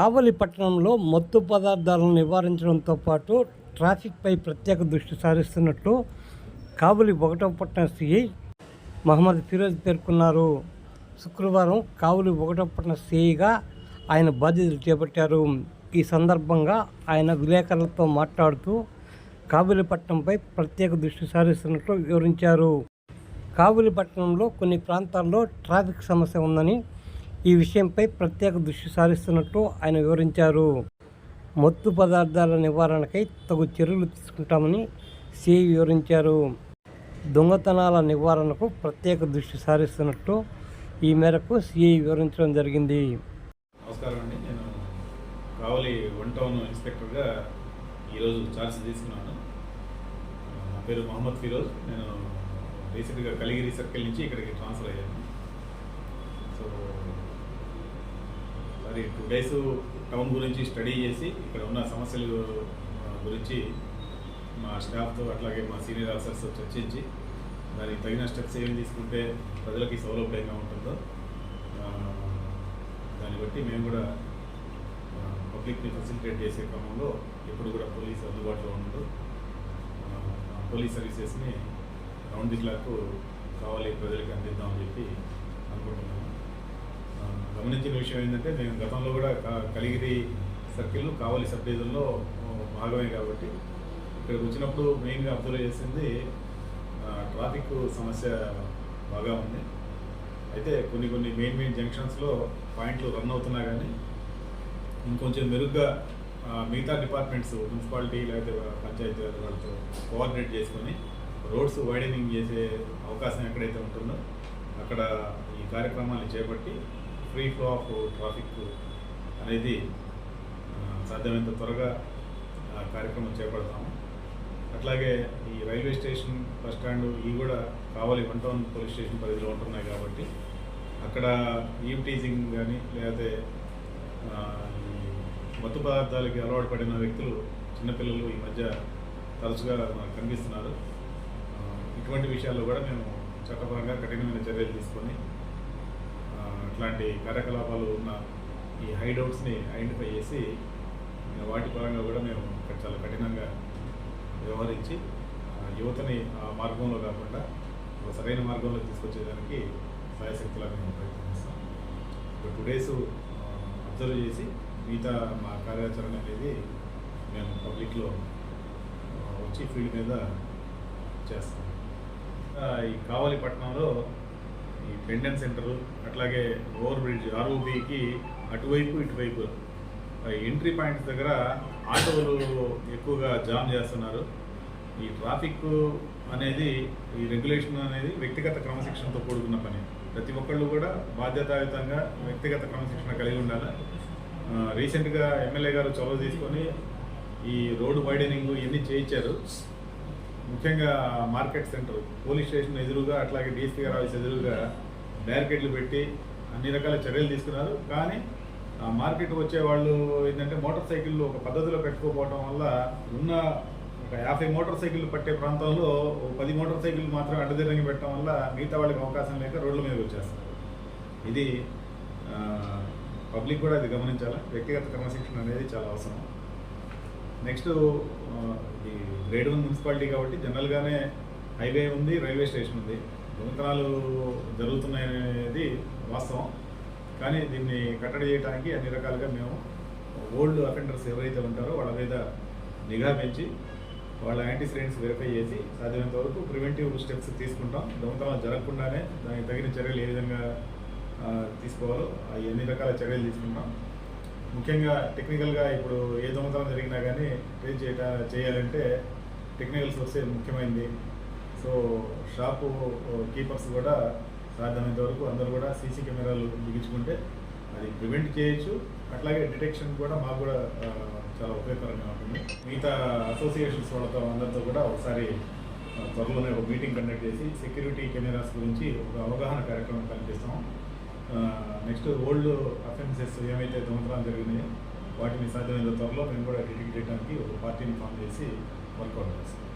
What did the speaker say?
కావలి పట్టణంలో మత్తు పదార్థాలను నివారించడంతో పాటు ట్రాఫిక్పై ప్రత్యేక దృష్టి సారిస్తున్నట్లు కావలి ఒకటో పట్టణ సిఐ మహమ్మద్ ఫిరోజ్ పేర్కొన్నారు. శుక్రవారం కావలి ఒకటో పట్టణ సిఐగా ఆయన బాధ్యతలు చేపట్టారు. ఈ సందర్భంగా ఆయన విలేకరులతో మాట్లాడుతూ కావలిపట్నంపై ప్రత్యేక దృష్టి సారిస్తున్నట్లు వివరించారు. కావలిపట్నంలో కొన్ని ప్రాంతాల్లో ట్రాఫిక్ సమస్య ఉందని ఈ విషయంపై ప్రత్యేక దృష్టి సారిస్తున్నట్టు ఆయన వివరించారు. మత్తు పదార్థాల నివారణకై తగు చర్యలు తీసుకుంటామని సిఐ వివరించారు. దొంగతనాల నివారణకు ప్రత్యేక దృష్టి సారిస్తున్నట్టు ఈ మేరకు సిఐ వివరించడం జరిగింది. నమస్కారం అండి నేను కావలి వన్ టౌన్ ఇన్స్పెక్టర్గా ఈరోజు ఛార్జ్ తీసుకున్నాను. నా పేరు మహమ్మద్ ఫిరోజ్. నేను రీసెంట్గా కలిగిరి సర్కిల్ నుంచి ఇక్కడికి ట్రాన్స్ఫర్ అయ్యాను. సో మరి టూ డేస్ టౌన్ గురించి స్టడీ చేసి ఇక్కడ ఉన్న సమస్యల గురించి మా స్టాఫ్తో అట్లాగే మా సీనియర్ ఆఫీసర్స్తో చర్చించి దానికి తగిన స్టెప్స్ ఏమి తీసుకుంటే ప్రజలకి సౌలభ్యంగా ఉంటుందో దాన్ని బట్టి మేము కూడా పబ్లిక్ని ఫెసిలిటేట్ చేసే క్రమంలో ఎప్పుడు కూడా పోలీస్ అందుబాటులో ఉండదు. పోలీస్ సర్వీసెస్ని రౌండ్ ది క్లాక్ కావాలి ప్రజలకు అందిద్దామని చెప్పి అనుకుంటున్నాను. గమనించిన విషయం ఏంటంటే మేము గతంలో కూడా కలిగిరి సర్కిల్ కావలి సబ్ డివిజన్లో భాగమే కాబట్టి ఇక్కడికి వచ్చినప్పుడు మెయిన్గా అబ్జర్వ్ చేసింది ట్రాఫిక్ సమస్య బాగా ఉంది. అయితే కొన్ని కొన్ని మెయిన్ మెయిన్ జంక్షన్స్లో పాయింట్లు రన్ అవుతున్నా కానీ ఇంకొంచెం మెరుగ్గా మిగతా డిపార్ట్మెంట్స్ మున్సిపాలిటీ లేకపోతే పంచాయతీ వాళ్ళతో కోఆర్డినేట్ చేసుకొని రోడ్స్ వైడనింగ్ చేసే అవకాశం ఎక్కడైతే ఉంటుందో అక్కడ ఈ కార్యక్రమాన్ని చేపట్టి ఫ్రీ ఫ్లో ఆఫ్ ట్రాఫిక్ అనేది సాధ్యమైనంత త్వరగా ఆ కార్యక్రమం చేపడతాము. అట్లాగే ఈ రైల్వే స్టేషన్ బస్ స్టాండ్ ఇవి కూడా కావాలి వన్ టౌన్ పోలీస్ స్టేషన్ పరిధిలో ఉంటున్నాయి కాబట్టి అక్కడ ఈవ్టీజింగ్ కానీ లేకపోతే మత్తు పదార్థాలకి అలవాటు పడిన వ్యక్తులు చిన్నపిల్లలు ఈ మధ్య తరచుగా మనకు కనిపిస్తున్నారు. ఇటువంటి విషయాల్లో కూడా మేము చట్టపరంగా కఠినమైన చర్యలు తీసుకొని అట్లాంటి కార్యకలాపాలు ఉన్న ఈ హైడౌట్స్ని ఐడెంటిఫై చేసి వాటి పరంగా కూడా మేము చాలా కఠినంగా వ్యవహరించి యువతని ఆ మార్గంలో కాకుండా ఒక సరైన మార్గంలో తీసుకొచ్చేదానికి సాయశక్తులా మేము ప్రయత్నిస్తాం ఇప్పుడు టూ డేస్ అబ్జర్వ్ చేసి మిగతా మా కార్యాచరణ అనేది మేము పబ్లిక్లో వచ్చి ఫీల్డ్ మీద చేస్తాం. ఈ కావలి పట్టణంలో ఈ పెండెన్ సెంటర్ అట్లాగే ఓవర్ బ్రిడ్జ్ ఆర్ఓబికి అటువైపు ఇటువైపు. ఎంట్రీ పాయింట్స్ దగ్గర ఆటోలు ఎక్కువగా జామ్ చేస్తున్నారు. ఈ ట్రాఫిక్ అనేది ఈ రెగ్యులేషన్ అనేది వ్యక్తిగత క్రమశిక్షణతో కూడుకున్న పని. ప్రతి ఒక్కళ్ళు కూడా బాధ్యతాయుతంగా వ్యక్తిగత క్రమశిక్షణ కలిగి ఉండాలి. రీసెంట్గా ఎమ్మెల్యే గారు చొరవ తీసుకొని ఈ రోడ్డు వైడనింగ్ ఇవన్నీ చేయించారు. ముఖ్యంగా మార్కెట్ సెంటర్ పోలీస్ స్టేషన్ ఎదురుగా అట్లాగే డిఎస్పీ గారు ఆఫీస్ ఎదురుగా బ్యారికేడ్లు పెట్టి అన్ని రకాల చర్యలు తీసుకున్నారు. కానీ మార్కెట్ వచ్చే వాళ్ళు ఏంటంటే మోటార్ సైకిళ్ళు ఒక పద్ధతిలో పెట్టుకోపోవడం వల్ల ఉన్న ఒక యాభై మోటార్ సైకిళ్ళు పట్టే ప్రాంతంలో ఒక పది మోటార్ సైకిళ్ళు మాత్రం అడ్డదిరంగి పెట్టడం వల్ల మిగతా వాళ్ళకి అవకాశం లేక రోడ్ల మీద వచ్చేస్తారు ఇది పబ్లిక్ కూడా అది గమనించాలి. వ్యక్తిగత క్రమశిక్షణ అనేది చాలా అవసరం. నెక్స్ట్ ఈ గ్రేడ్ వన్ మున్సిపాలిటీ కాబట్టి జనరల్గానే హైవే ఉంది రైల్వే స్టేషన్ ఉంది. దొంగతనాలు జరుగుతున్నాయనేది వాస్తవం. కానీ దీన్ని కట్టడి చేయడానికి అన్ని రకాలుగా మేము ఓల్డ్ అఫెండర్స్ ఎవరైతే ఉంటారో వాళ్ళ మీద నిఘా పెంచి వాళ్ళ యాంటీసిడెంట్స్ వెరిఫై చేసి సాధ్యమైనంత వరకు ప్రివెంటివ్ స్టెప్స్ తీసుకుంటాం. దొంగతనాలు జరగకుండానే దానికి తగిన చర్యలు ఏ విధంగా తీసుకోవాలో అవి అన్ని రకాల చర్యలు తీసుకుంటాం. ముఖ్యంగా టెక్నికల్గా ఇప్పుడు ఏ దొంగతనం జరిగినా కానీ ట్రేస్ చేయట చేయాలంటే టెక్నికల్ సోర్సే ముఖ్యమైనది సో షాపు కీపర్స్ కూడా సాధ్యమైనంత వరకు అందరూ కూడా సీసీ కెమెరాలు బిగించుకుంటే అది ప్రివెంట్ చేయొచ్చు. అట్లాగే డిటెక్షన్ కూడా మాకు కూడా చాలా ఉపయోగకరంగా ఉంటుంది. మిగతా అసోసియేషన్స్ వాళ్ళతో అందరితో కూడా ఒకసారి త్వరలోనే ఒక మీటింగ్ కండక్ట్ చేసి సెక్యూరిటీ కెమెరాస్ గురించి ఒక అవగాహన కార్యక్రమం కల్పిస్తాం నెక్స్ట్ ఓల్డ్ అఫెన్సెస్ ఏమైతే దొంగతనాలు జరిగినాయో వాటిని సాధ్యమైన త్వరలో మేము కూడా డిటెక్ట్ చేయడానికి ఒక పార్టీని ఫామ్ చేసి వర్కౌట్ చేస్తాం.